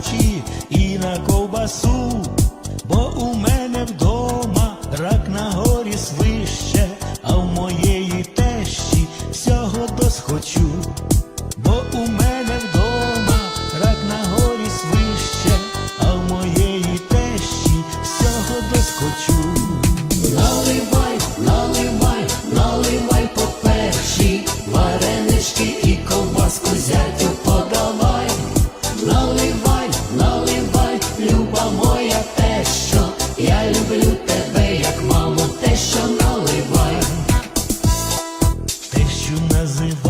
качі і на ковбасу, бо у мене вдома рак на горі свище, а в моєї тещі всього досхочу, бо у мене вдома рак на горі свище, а в моєї тещі всього досхочу. що наливає, те, що називає.